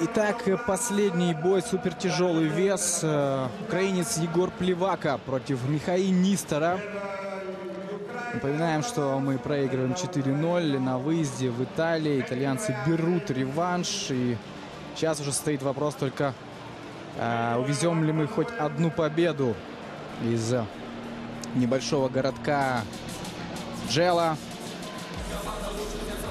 Итак, последний бой, супертяжелый вес. Э, Украинец Егор Плевака против Михаила Нистера. Напоминаем, что мы проигрываем 4-0 на выезде в Италии. Итальянцы берут реванш. И сейчас уже стоит вопрос только, э, увезем ли мы хоть одну победу из небольшого городка Джела.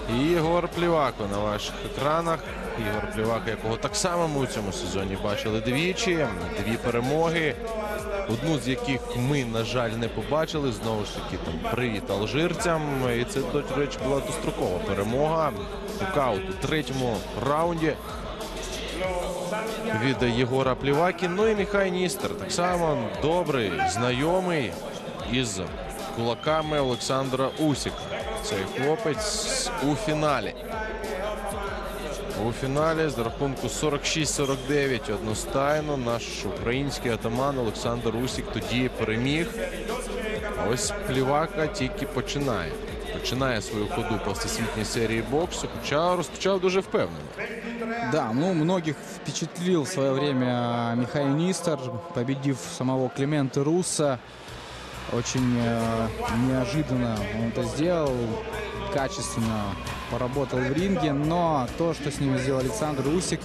Ігор Плівако на ваших екранах. Ігор Плівако, якого так само ми у цьому сезоні бачили двічі. Дві перемоги. Одну з яких ми, на жаль, не побачили. Знову ж таки, там привіт алжирцям. І це, до речі, була дострокова перемога. Нокаут у третьому раунді від Єгора Пліваки. Ну і Міхай Ністер. Так само добрий, знайомий із кулаками Олександра Усіка. Цей хлопець у фіналі. У фіналі з рахунку 46-49 одностайно наш український атаман Олександр Усік тоді переміг. А ось Плівака тільки починає. Починає свою ходу по всесвітній серії боксу, хоча розпочав дуже впевнено. Да, ну, многих впечатлил в свое время Михаил Нистер, победив самого Климента Руса. Очень э, неожиданно он это сделал, качественно поработал в ринге, но то, что с ним сделал Александр Усик,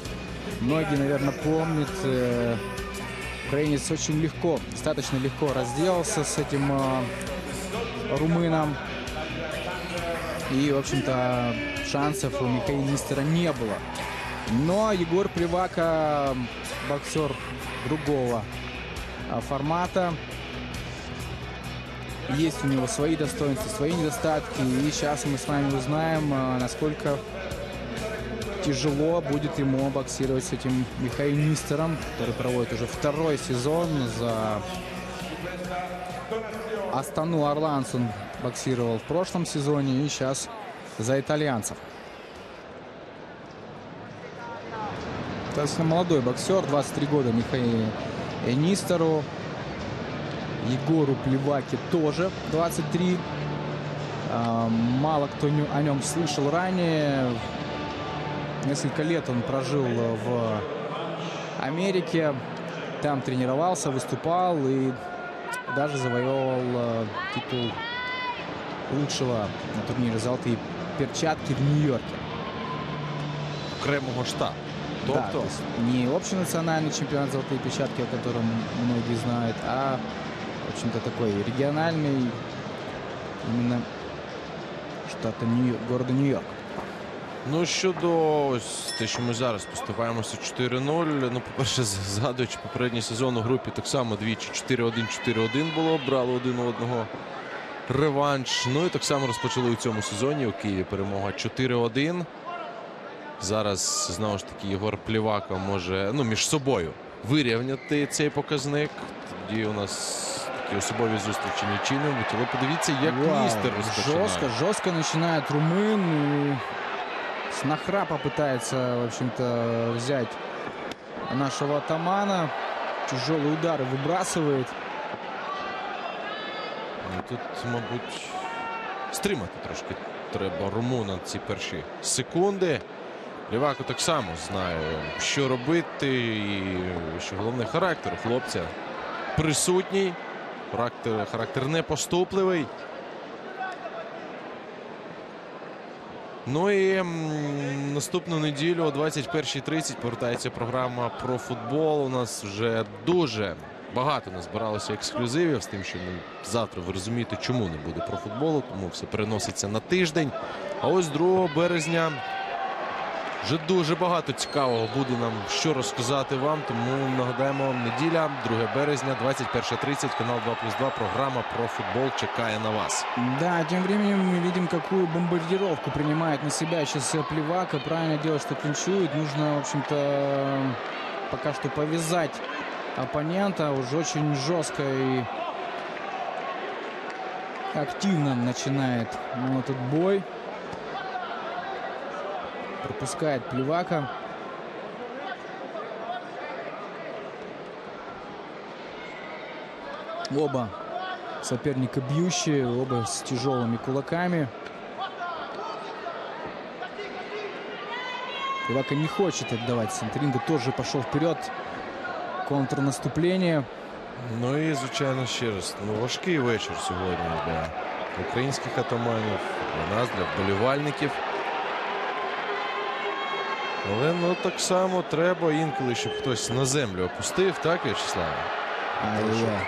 многие, наверное, помнят. Э, украинец очень легко, достаточно легко разделался с этим э, румыном. И, в общем-то, шансов у Михаила Нистера не было. Но Егор Плевака, боксер другого а, формата. Есть у него свои достоинства, свои недостатки. И сейчас мы с вами узнаем, а, насколько тяжело будет ему боксировать с этим Михаилом Нистером, который проводит уже второй сезон за Астану Орланс он боксировал в прошлом сезоне и сейчас за итальянцев. Достаточно молодой боксер, 23 года Михаилу Нистеру. Егору Плеваке тоже 23. А, Мало кто о нем слышал ранее. Несколько лет он прожил в Америке. Там тренировался, выступал и даже завоевывал э, титул лучшего на турнире «Золотые перчатки» в Нью-Йорке. Окремого штабу. Да, то есть не общенациональный чемпионат «Золотые перчатки», о котором многие знают, а, общем-то, такой региональный именно штата Нью города Нью-Йорк. Ну, щодо ось те, що ми зараз поступаємося 4-0. Ну, по-перше, згадуючи попередній сезон у групі, так само двічі 4-1, 4-1 було, брали один у одного реванш. Ну і так само розпочали у цьому сезоні у Києві перемога 4-1. Зараз знову ж таки Єгор Плівака може ну, між собою вирівняти цей показник. Тоді у нас такі особові зустрічі нічим не будуть. Але подивіться, як Вау, містер розпочинає. жестко, жестко начинает румын. И с нахрапа пытается, в общем-то, взять нашего атамана. Тяжелые удары выбрасывает. Ну, Тут, мабуть, стримати трошки треба Румуна ці перші секунди. Лівако так само знає, що робити, і що головне характер у хлопця присутній. Характер, характер непоступливий. Ну і наступну неділю о 21.30 повертається програма про футбол. У нас вже дуже багато назбиралося ексклюзивів з тим, що ну, завтра ви розумієте, чому не буде про футболу, тому все переноситься на тиждень. А ось 2 березня вже дуже багато цікавого буде нам що розказати вам. Тому нагадаємо, неділя, 2 березня, 21.30, канал 2 плюс 2, програма про футбол чекає на вас. Да, тем временем мы видим, какую бомбардировку принимает на себя сейчас э, Плевака. Правильно делает, что клинчует. Нужно, в общем-то, пока что повязать оппонента. Уже очень жестко и активно начинает ну, этот бой. Пропускает Плевака. Оба соперника бьющие, оба с тяжелыми кулаками. Плевака не хочет отдавать. Центринга тоже пошел вперед. Контрнаступление. Ну і, звичайно, ще раз. Ну, важкий вечір сьогодні для українських атаманів, для нас, для вболівальників. Але ну так само треба інколи, щоб хтось на землю опустив, так, В'ячеслав? Ай-яй-яй.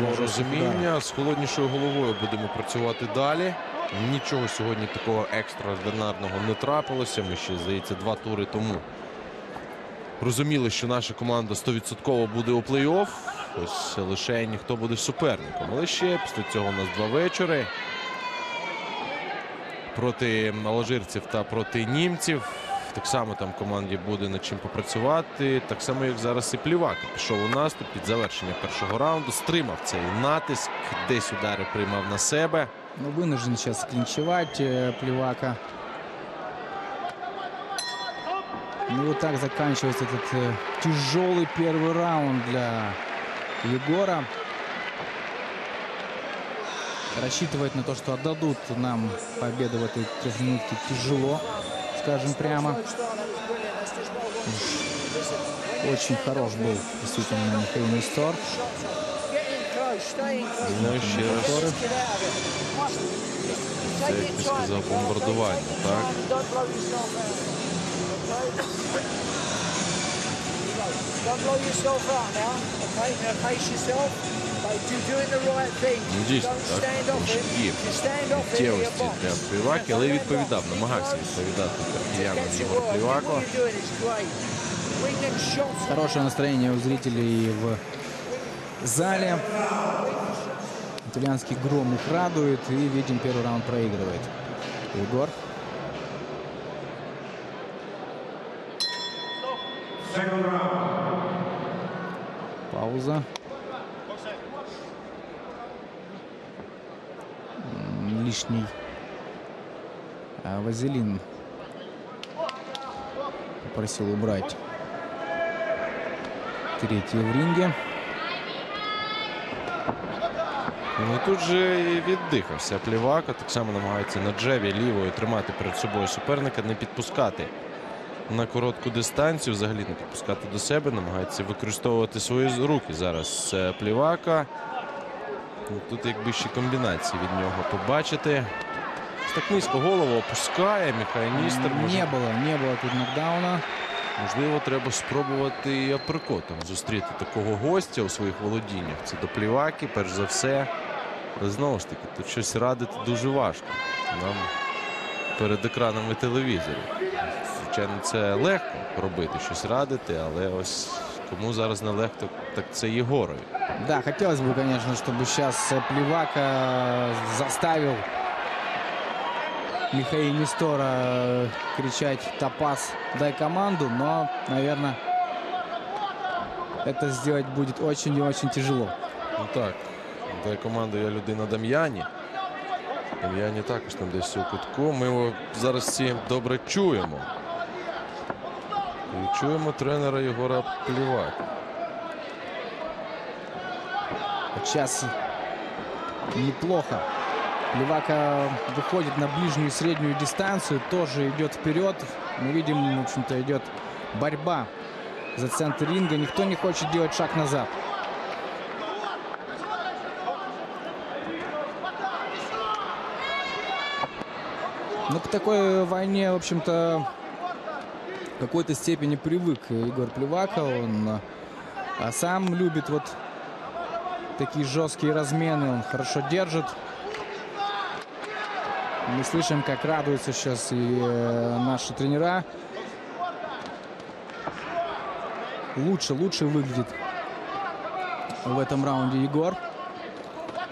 Було розуміння. З холоднішою головою будемо працювати далі. Нічого сьогодні такого екстраординарного не трапилося. Ми ще, здається, два тури тому розуміли, що наша команда 100% буде у плей-офф. Ось лише ніхто буде суперником. Але ще після цього у нас два вечори Проти алжирців та проти німців. Так само там команді буде над чим попрацювати. Так само, як зараз і Плівака. Пішов у наступ під завершення першого раунду. Стримав цей натиск, десь удари приймав на себе. Ну, вынужден сейчас клинчевать э, Плевака. Ну и вот так заканчивается этот э, тяжелый первый раунд для Егора. Рассчитывать на то, что отдадут нам победу в этой трехминутке тяжело, скажем прямо. Очень хорош был действительно Михаил Нестор. Ну і ще раз сказав, бомбардування. Так? Don't blow yourself out now, okay? Now pace yourself. Like, you're doing the right thing. Ну, дійсно, Don't так, stand off трошки him. є You stand off him in your миттєвості box. для Пліваки, але відповідав, намагався відповідати киянам That's your Ігор work. Плівако. What you're doing is great. Bring them shots. Хорошее настроение у зрителей в зале. Итальянский гром их радует. И видим, первый раунд проигрывает. Егор. Пауза. Лишний а, вазелин попросил убрать в ринге. Ну тут же і віддихався Плівака. Так само намагається на джеві лівою тримати перед собою суперника, не підпускати на коротку дистанцію, взагалі не підпускати до себе, намагається використовувати свої руки зараз е, Плівака. Ну, Тут якби ще комбінації від нього побачити. Так низько голову опускає Міхай Ністер. Може, Не было, не было тут нокдауна. Можливо, треба спробувати і аперкотом зустріти такого гостя у своїх володіннях. Це до пліваки, перш за все. Але знову ж таки, тут щось радити дуже важко. Нам перед екранами телевізорів. Звичайно, це легко робити, щось радити, але ось кому зараз нелегко, так це Єгорові. Да, хотелось бы, конечно, чтобы сейчас э, Плевака заставил Михаила Нестора э, кричать «Топас, дай команду», но, наверное, это сделать будет очень и очень тяжело. Ну так, де команду я людина Дам'яні. Дам'яні також там десь у кутку. Ми його зараз всі добре чуємо. І чуємо тренера Єгора Плівака. Вот сейчас неплохо. Плевака выходит на ближнюю и среднюю дистанцию, тоже идет вперед. Мы видим, в общем-то, идет борьба за центр ринга. Никто не хочет делать шаг назад. Ну, к такой войне, в общем-то, в какой-то степени привык Егор Плевака. Он а, сам любит вот такие жесткие размены. Он хорошо держит. Мы слышим, как радуются сейчас и э, наши тренера. Лучше, лучше выглядит в этом раунде Егор.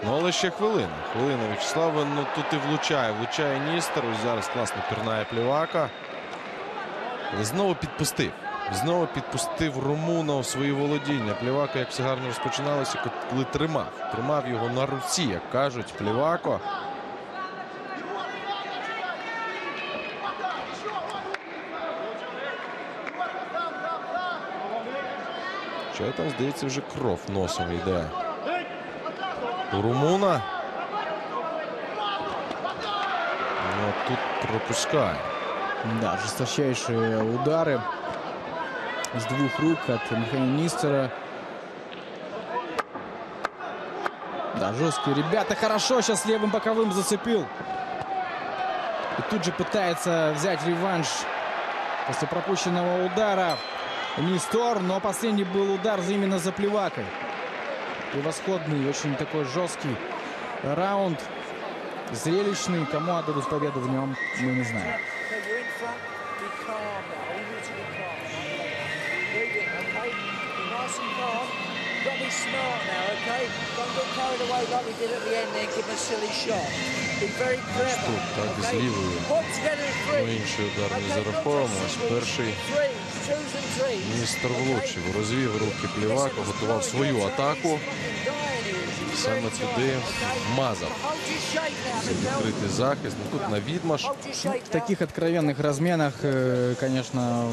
Ну, але ще хвилина. Хвилина В'ячеслава. Ну тут і влучає. Влучає Ністер. Ось зараз класно пірнає Плівака. Але знову підпустив. Знову підпустив Румуна у свої володіння. Плівака, як все гарно розпочиналося, коли тримав. Тримав його на руці, як кажуть, Плівако. Що там, здається, вже кров носом йде. У Румуна. Ну, тут пропускає. Да, жесточайшие удары с двух рук от Михаила Нистера. Да, жесткие ребята. Хорошо, сейчас левым боковым зацепил. И тут же пытается взять реванш после пропущенного удара. Нистор, но последний был удар именно за плевакой. Превосходный, очень такой жесткий раунд. Зрелищный. Кому отдадут победу в нем, мы не знаем. Front. Be calm now. You to be calm. Read it, okay? Be nice and calm. You've got to be smart now, okay? Don't get carried away like we did at the end then, give a silly shot. Be very clever, Тут так з лівою. Ну, інший удар не just Ось перший and міністр влучив, розвів руки Плівака, готував свою атаку. Саме туди вмазав. Відкритий захист. Ну, тут на відмаш. В таких откровенных разменах, э, конечно,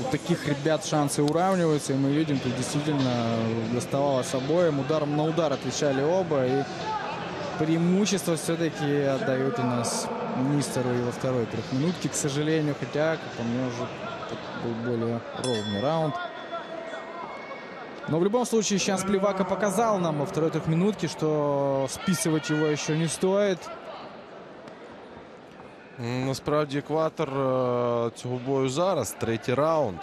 у таких ребят шансы уравниваются. И мы видим, тут действительно доставалось обоим. Ударом на удар отвечали оба. И преимущество все-таки отдают у нас Нистеру и во второй трехминутке, к сожалению. Хотя, как по мне, уже был более ровный раунд. Но в любом случае сейчас Плевака показал нам во второй трехминутке, что списывать его еще не стоит. Насправді екватор е, цього бою зараз, третій раунд.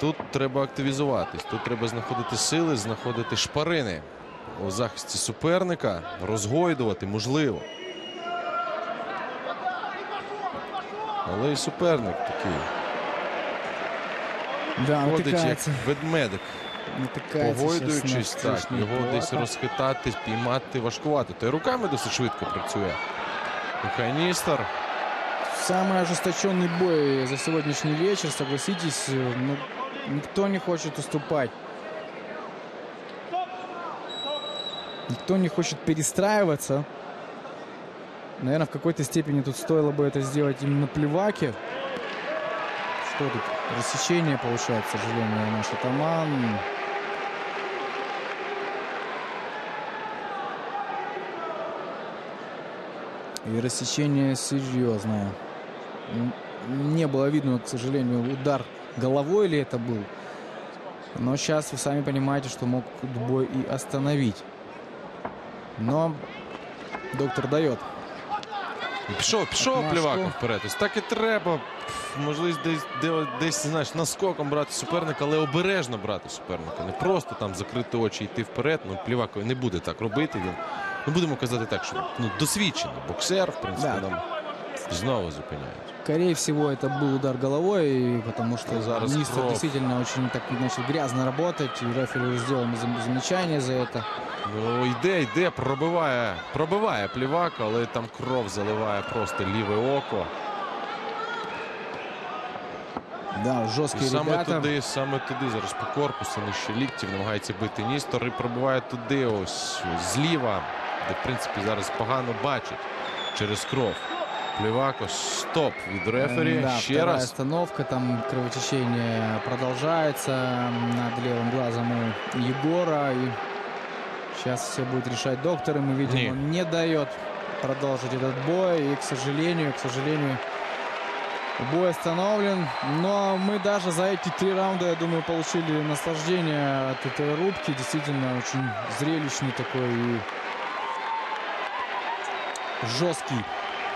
Тут треба активізуватись, тут треба знаходити сили, знаходити шпарини у захисті суперника, розгойдувати можливо. Але і суперник такий Да, ходить як натыкается. ведмедик, натыкается погойдуючись, сейчас на так, встречный його десь Плевака. розхитати, спіймати важкувато. Та й руками досить швидко працює. Механістр. Самый ожесточенный бой за сегодняшний вечер, согласитесь, э, ну, никто не хочет уступать. Никто не хочет перестраиваться. Наверное, в какой-то степени тут стоило бы это сделать именно Плеваке. Что тут? Рассечение получает, к сожалению, наш атаман. И рассечение серьезное. Не было видно, к сожалению, удар головой ли это был. Но сейчас вы сами понимаете, что мог бой и остановить. Но доктор дает. Пішов, пішов. Плівака вперед. Ось так і треба. Можливість десь, десь знаєш, наскоком брати суперника, але обережно брати суперника. Не просто там закрити очі йти вперед. Ну, Плівако не буде так робити. Він, ну будемо казати так, що ну, досвідчений боксер, в принципі, Да. нам знову зупиняють. Скорее всего, это был удар головой, потому что Зараз Нистер кровь. действительно очень так начал грязно работать. И рефери уже сделал ему зам- замечание за это. Ну, йде, йде, пробиває, пробиває Плівака, але там кров заливає просто ліве око. Да, І жесткие саме ребята. туди, саме туди зараз по корпусу, нижче ліктів, намагається бити Ністор і пробиває туди, ось зліва, де в принципі зараз погано бачить через кров. Плівако, стоп від рефері. М, Да, Ще вторая раз. остановка, там кровотечение продолжается над левым глазом у Егора. И сейчас все будет решать доктор, и мы видим, Не. он не дает продолжить этот бой. И, к сожалению, к сожалению, бой остановлен. Но мы даже за эти три раунда, я думаю, получили наслаждение от этой рубки. Действительно, очень зрелищный такой и жесткий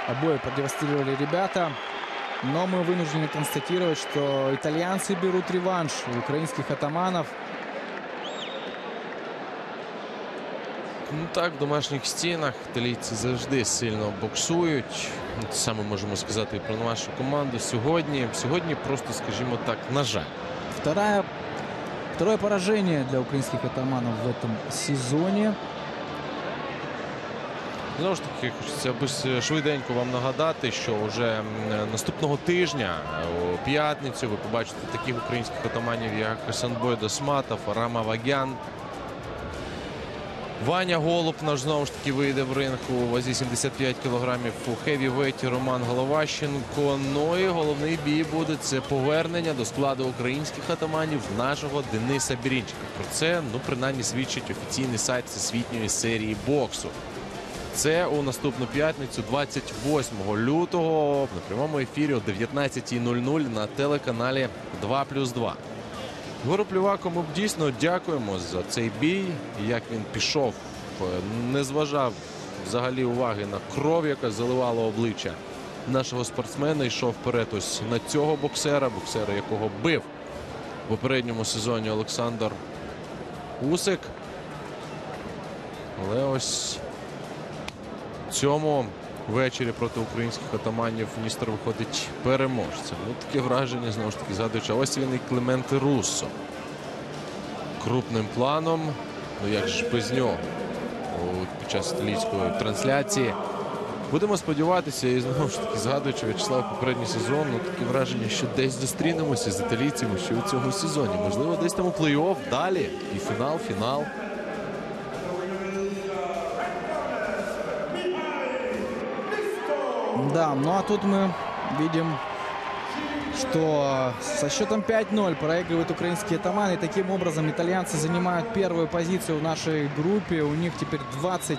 Обои продемонстрировали ребята. Но мы вынуждены констатировать, что итальянцы берут реванш у украинских атаманов. Ну так, в домашніх стінах італійці завжди сильно боксують. Ну, Те саме можемо сказати і про нашу команду. Сьогодні, сьогодні просто, скажімо так, на жаль. Вторая, второе поражение для украинских атаманов в этом сезоне. Знову ж таки, хочеться швиденько вам нагадати, що вже наступного тижня, е, у п'ятницю, ви побачите таких українських атаманів, як Хасанбой Досматов, Рама Вагян. Ваня Голуб наш знову ж таки вийде в ринг у вазі 75 кілограмів у хеві-веті Роман Головащенко. Ну і головний бій буде це повернення до складу українських атаманів нашого Дениса Бірінчика. Про це ну принаймні свідчить офіційний сайт всесвітньої серії боксу. Це у наступну п'ятницю, 28 лютого, на прямому ефірі о 19.00 на телеканалі 2 плюс 2. Єгору Плюваку ми дійсно дякуємо за цей бій. Як він пішов, е, не зважав взагалі уваги на кров, яка заливала обличчя нашого спортсмена. Йшов вперед ось на цього боксера, боксера, якого бив в попередньому сезоні Олександр Усик. Але ось цьому ввечері проти українських атаманів Ністер виходить переможцем. Ну, таке враження, знову ж таки, згадуючи. Ось він і Клементе Руссо. Крупним планом. Ну як ж без нього під час італійської трансляції. Будемо сподіватися, і знову ж таки, згадуючи В'ячеслав попередній сезон, ну таке враження, що десь зустрінемося з італійцями ще у цьому сезоні. Можливо, десь там у плей-офф далі. І фінал, фінал. Да, ну а тут мы видим, что со счетом 5-0 проигрывают украинские атаманы. И таким образом итальянцы занимают первую позицию в нашей группе. У них теперь 20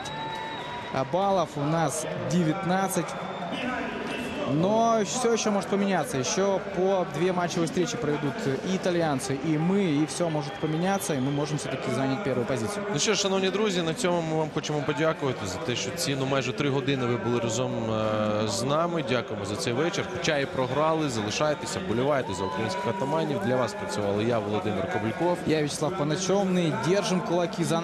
баллов, у нас 19. Но все еще может поменяться. Еще по две матчевые встречи проведут и итальянцы, и мы. И все может поменяться, и мы можем все-таки занять первую позицию. Ну що, ж, шановні друзі, на цьому ми вам хочемо подякувати за те, що ці ну, майже три години ви були разом е, з нами. Дякуємо за цей вечір. Хоча і програли, залишайтеся, болівайте за українських атаманів. Для вас працювали я, Володимир Кобильков. Я Вячеслав Паначевный. Держим кулаки за